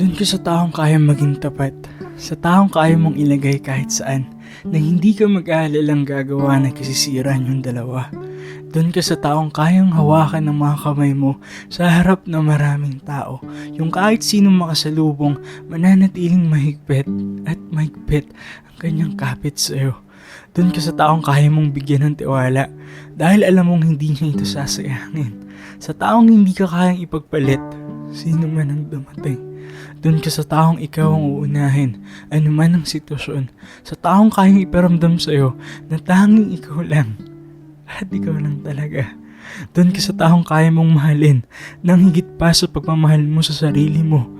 Doon ka sa taong kaya maging tapat. Sa taong kaya mong ilagay kahit saan na hindi ka mag-aalalang gagawa na kasisiran yung dalawa. Doon ka sa taong kayang hawakan ng mga kamay mo sa harap ng maraming tao. Yung kahit sinong makasalubong, mananatiling mahigpit at mahigpit ang kanyang kapit sa'yo. Doon ka sa taong kaya mong bigyan ng tiwala dahil alam mong hindi niya ito sasayangin. Sa taong hindi ka kayang ipagpalit, sino man ang dumating. Doon ka sa taong ikaw ang uunahin, anuman ang sitwasyon. Sa taong kayang iparamdam sa'yo na tanging ikaw lang. At ikaw lang talaga. Doon ka sa taong kaya mong mahalin nang higit pa sa pagmamahal mo sa sarili mo.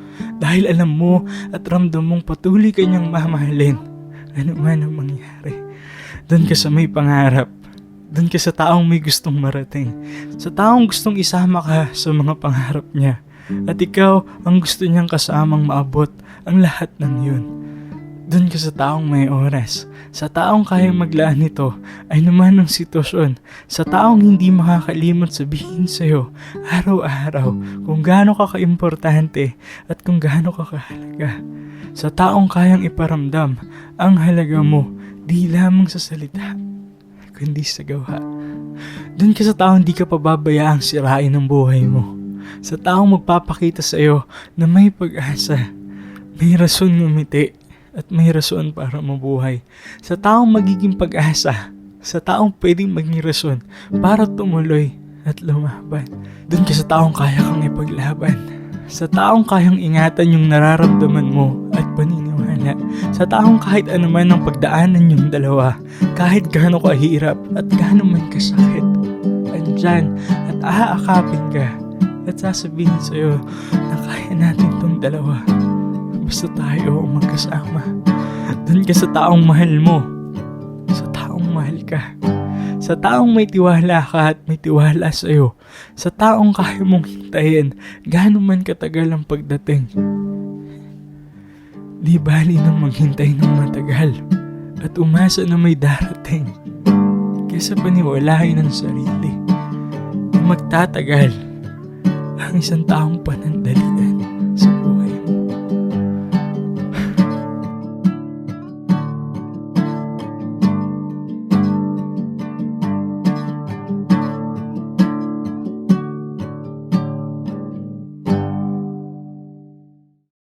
Dahil alam mo at ramdam mong patuloy ka niyang mamahalin. Ano man ang mangyari. Doon ka sa may pangarap. Doon ka sa taong may gustong marating. Sa taong gustong isama ka sa mga pangarap niya. At ikaw ang gusto niyang kasamang maabot ang lahat ng yun. Doon ka sa taong may oras. Sa taong kayang maglaan nito ay naman ang sitwasyon. Sa taong hindi makakalimot sabihin sa'yo araw-araw kung gaano ka kaimportante at kung gaano ka kahalaga. Sa taong kayang iparamdam ang halaga mo di lamang sa salita kundi sa gawa. Doon ka sa taong di ka pababayaang sirain ang buhay mo. Sa taong magpapakita sa iyo na may pag-asa, may rason ngumiti at may rason para mabuhay. Sa taong magiging pag-asa, sa taong pwedeng maging rason para tumuloy at lumaban. Doon ka sa taong kaya kang ipaglaban. Sa taong kayang ingatan yung nararamdaman mo at paniniwala. Sa taong kahit anuman ang pagdaanan yung dalawa, kahit gaano kahirap at gaano man kasakit, andyan at aakapin ka at sasabihin sa'yo na kaya natin tong dalawa. Basta tayo ang magkasama. Doon ka sa taong mahal mo. Sa taong mahal ka. Sa taong may tiwala ka at may tiwala sa'yo. Sa taong kaya mong hintayin gaano man katagal ang pagdating. Di bali na maghintay ng matagal at umasa na may darating. Kesa paniwalain ang sarili magtatagal ang isang taong panandali